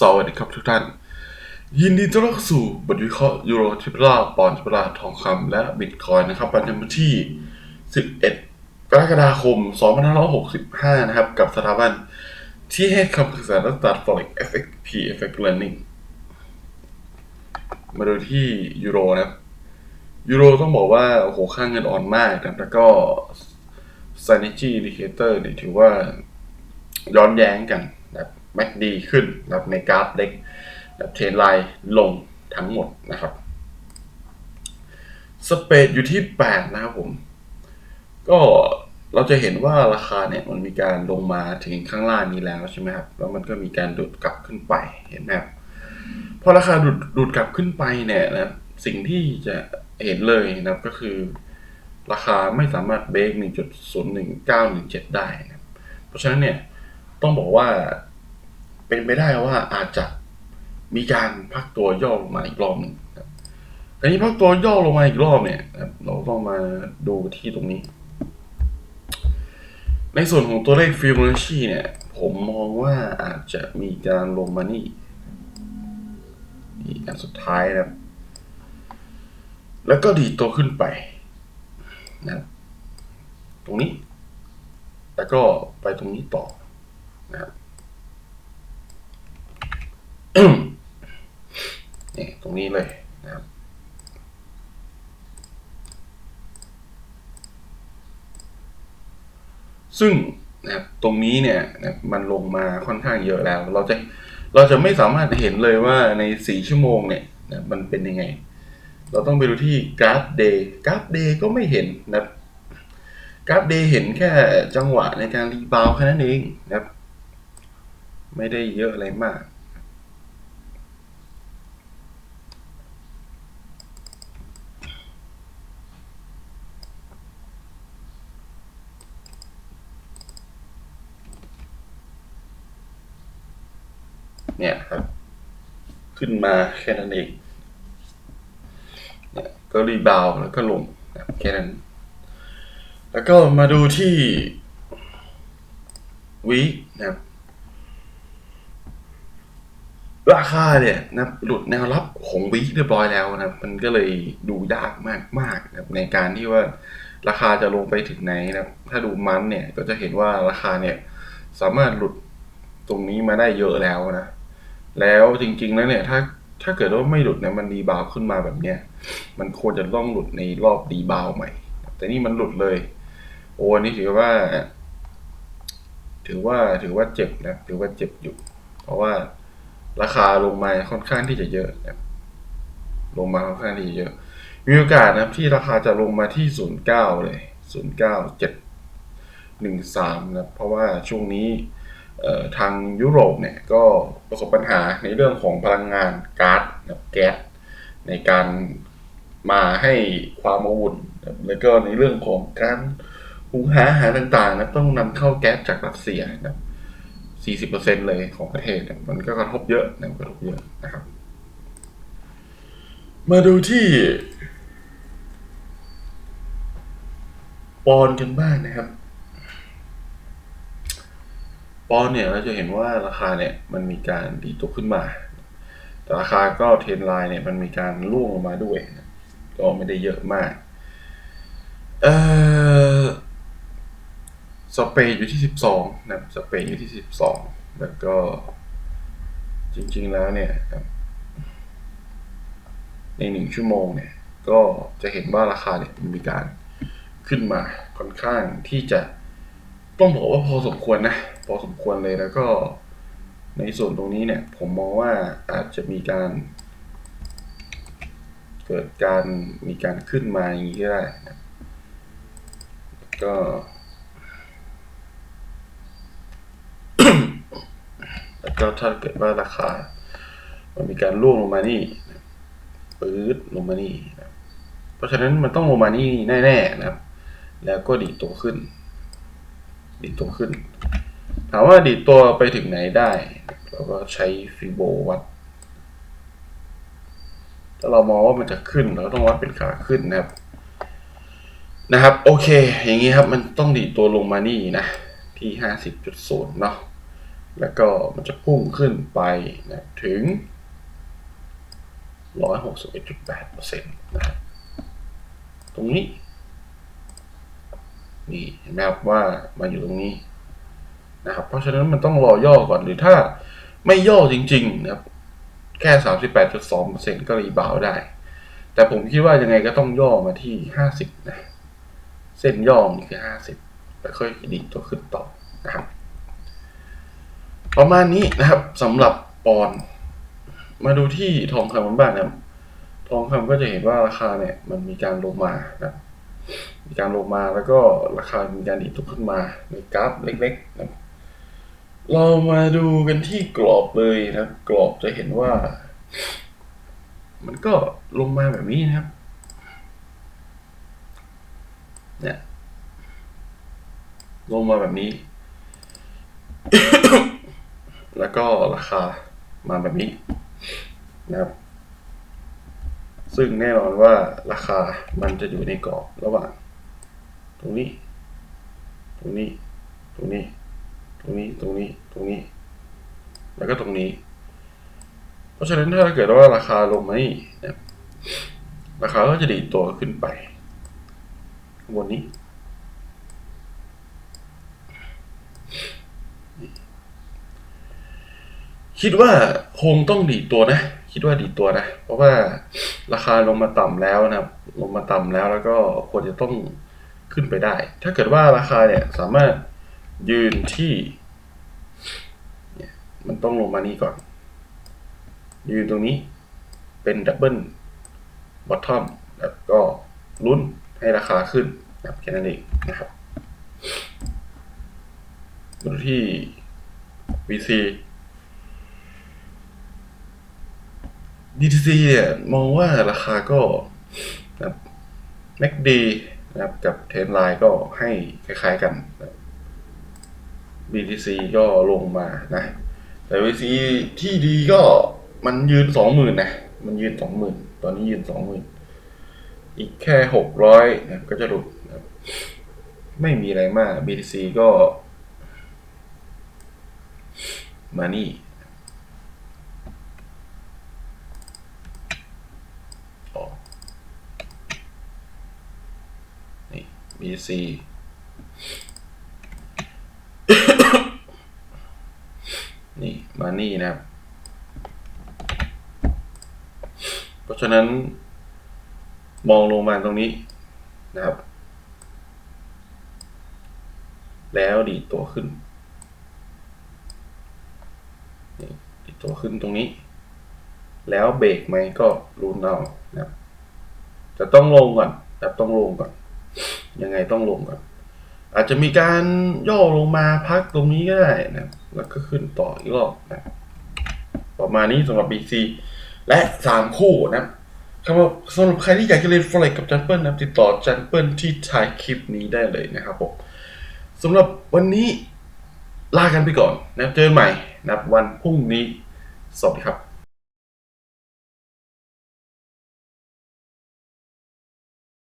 สวัสดีครับทุกท่าน ยินดีต้อนรับสู่บทวิเคราะห์ยูโรทิปลาปอนด์ทิปลาทองคำและบิตคอยนะครับประจำวันที่ 11 กรกฎาคม 2565 นะครับ กับสถาบันที่ให้คำปรึกษาด้านตลาด Forex FXP FX Learning มาดูที่ยูโรนะครับยูโรต้องบอกว่า โอ้โห ค่าเงินอ่อนมากนะครับแล้วก็ Synergy Indicator เนี่ยถือว่าย้อนแย้งกัน แม็กดีขึ้นนะครับในกราฟเล็กดับเทรนไลน์ลงทั้งหมดนะครับสเปดอยู่ที่ 8 นะครับผม ก็เราจะเห็นว่าราคาเนี่ยมันมีการลงมาถึงข้างล่างนี้แล้วใช่ไหมครับ แล้วมันก็มีการดูดกลับขึ้นไปเห็นไหมครับพอราคาดูดดูดกลับขึ้นไปเนี่ยนะสิ่งที่จะเห็นเลยนะครับก็คือ ราคาไม่สามารถเบรก1.01917 ได้นะครับเพราะฉะนั้นเนี่ยต้องบอกว่า เป็นไปได้ว่าอาจจะมีการพักตัวย่อลงมาอีกรอบหนึ่งครับอันนี้พักตัวย่อลงมาอีกรอบเนี่ยเราต้องมาดูที่ตรงนี้ ในส่วนของตัวเลขฟิโบนัชชีเนี่ย ผมมองว่าอาจจะมีการลงมานี่นี่อันสุดท้ายนะแล้วก็ดีตัวขึ้นไปนะตรงนี้ แล้วก็ไปตรงนี้ต่อนะครับ นี่ตรงนี้เลยนะครับซึ่งนะครับตรงนี้เนี่ยนะครับมันลงมาค่อนข้างเยอะแล้ว เราจะเราจะไม่สามารถเห็นเลยว่าในสี่ชั่วโมงเนี่ยนะมันเป็นยังไง เราต้องไปดูที่กราฟเดย์กราฟเดย์ก็ไม่เห็นนะครับกราฟเดย์เห็นแค่จังหวะในการรีบาวแค่นั้นเองนะครับ ไม่ได้เยอะอะไรมาก เนี่ยครับ ขึ้นมาแค่นั้นเองเนี่ยก็รีบาวแล้วก็ลงแค่นั้น แล้วก็มาดูที่วีนะครับราคาเนี่ยนะหลุดแนวรับของวีเรียบร้อยแล้วนะมันก็เลยดูยากมากมากนะในการที่ว่าราคาจะลงไปถึงไหนนะถ้าดูมันเนี่ยก็จะเห็นว่าราคาเนี่ยสามารถหลุดตรงนี้มาได้เยอะแล้วนะ แล้วจริงๆแล้วเนี่ย ถ้าถ้าเกิดว่าไม่หลุดเนี่ยมันรีบาวขึ้นมาแบบเนี้ยมันควรจะต้องหลุดในรอบรีบาวใหม่ แต่นี่มันหลุดเลย โอ้อันนี้ถือว่า ถือว่าถือว่าเจ็บนะถือว่าเจ็บอยู่ เพราะว่าราคาลงมาค่อนข้างที่จะเยอะนะลงมาค่อนข้างที่จะเยอะ มีโอกาสนะที่ราคาจะลงมาที่ศูนย์เก้าเลยศูนย์เก้าเจ็ดหนึ่งสามนะเพราะว่าช่วงนี้ ทางยุโรปเนี่ยก็ประสบปัญหาในเรื่องของพลังงานก๊าซแก๊สในการมาให้ความอบอุ่นแล้วก็ในเรื่องของการหุงหาอาหารต่างๆนะต้องนำเข้าแก๊สจากรัสเซียนะ40%เลยของประเทศเนี่ยมันก็กระทบเยอะนะกระทบเยอะนะครับ มาดูที่ปอนกันบ้างนะครับ ปอนเนี่ยเราจะเห็นว่าราคาเนี่ยมันมีการดีตัวขึ้นมา แต่ราคาก็เทรนไลน์เนี่ยมันมีการร่วงลงมาด้วย ก็ไม่ได้เยอะมาก เออสเปนอยู่ที่สิบสองนะครับ สเปนอยู่ที่สิบสองแล้วก็จริงๆแล้วเนี่ยในหนึ่งชั่วโมงเนี่ย ก็จะเห็นว่าราคาเนี่ยมันมีการขึ้นมาค่อนข้างที่จะ ต้องบอกว่าพอสมควรนะ พอสมควรเลยแล้วก็ในส่วนตรงนี้เนี่ย ผมมองว่าอาจจะมีการ เกิดการมีการขึ้นมาอย่างนี้ก็ได้นะก็แล้วก็ถ้าเกิดว่าราคา มันมีการร่วงลงมานี่ปื๊ดลงมานี่นะเพราะฉะนั้นมันต้องลงมานี่แน่ๆนะครับ แล้วก็ดีตัวขึ้น ดีดตัวขึ้น ถามว่าดีดตัวไปถึงไหนได้ เราก็ใช้ฟิโบวัด ถ้าเรามองว่ามันจะขึ้น เราต้องวัดเป็นขาขึ้นนะครับ นะครับ โอเค อย่างนี้ครับ มันต้องดีดตัวลงมานี่นะ ที่ห้าสิบจุดศูนย์เนาะ แล้วก็มันจะพุ่งขึ้นไปนะถึง 161.8%นะครับตรงนี้ นี่เห็นไหมครับว่ามันอยู่ตรงนี้นะครับ เพราะฉะนั้นมันต้องรอย่อก่อนหรือถ้าไม่ย่อจริงๆนะครับแค่ 38.2%ก็รีบาวได้ แต่ผมคิดว่ายังไงก็ต้องย่อมาที่ 50 นะ เส้นย่อนี่คือ 50 แล้วค่อยดีตัวขึ้นต่อนะครับ ประมาณนี้นะครับสำหรับปอน มาดูที่ทองคำกันบ้างนะครับ ทองคำก็จะเห็นว่าราคาเนี่ยมันมีการลงมานะครับ มีการลงมาแล้วก็ราคามีการดีดตัวขึ้นมาในกราฟเล็กๆนะครับเรามาดูกันที่กรอบเลยนะกรอบจะเห็นว่า มันก็ลงมาแบบนี้นะครับเนี่ยลงมาแบบนี้ แล้วก็ราคามาแบบนี้นะครับ ซึ่งแน่นอนว่าราคามันจะอยู่ในกรอบระหว่าง ตรงนี้ ตรงนี้ ตรงนี้ ตรงนี้ ตรงนี้ ตรงนี้ แล้วก็ตรงนี้ เพราะฉะนั้นถ้าเกิดว่าราคาลงมานี่นะราคาก็จะดีดตัวขึ้นไปบนนี้ คิดว่าคงต้องดีดตัวนะ คิดว่าดีดตัวนะ เพราะว่า ราคาลงมาต่ำแล้วนะครับ ลงมาต่ำแล้วแล้วก็ควรจะต้องขึ้นไปได้ ถ้าเกิดว่าราคาเนี่ยสามารถยืนที่เนี่ยมันต้องลงมานี่ก่อน ยืนตรงนี้เป็นดับเบิลบอททอมแล้วก็ลุ้นให้ราคาขึ้นนะครับแค่นั้นเองนะครับดูที่ VC DTC เนี่ยมองว่าราคาก็นะครับ MACD นะครับกับเทนไลน์ก็ให้คล้าย ๆกันนะ BTC ก็ลงมานะ แต่ VC ที่ดีก็มันยืนสองหมื่นนะ มันยืนสองหมื่นตอนนี้ยืนสองหมื่นอีกแค่หกร้อยนะก็จะหลุดนะครับไม่มีอะไรมาก BTC ก็ มานี่ ออก นี่ BTC นี่มานี่นะครับ เพราะฉะนั้น มองลงมาตรงนี้นะครับ แล้วดีตัวขึ้นนี่ดีตัวขึ้นตรงนี้ แล้วเบรกไหมก็รุนเอานะครับจะต้องลงก่อนนะต้องลงก่อน ยังไงต้องลงก่อนอาจจะมีการย่อลงมาพักตรงนี้ก็ได้นะแล้วก็ขึ้นต่ออีกรอบนะประมาณนี้สำหรับ BC และสามคู่นะครับสำหรับใครที่อยากจะเรียน Forex กับจันเปิลนะติดต่อจันเปิลที่ท้ายคลิปนี้ได้เลยนะครับผมสำหรับวันนี้ลากันไปก่อนนะเจอกันใหม่นับวันพรุ่งนี้ สวัสดีครับ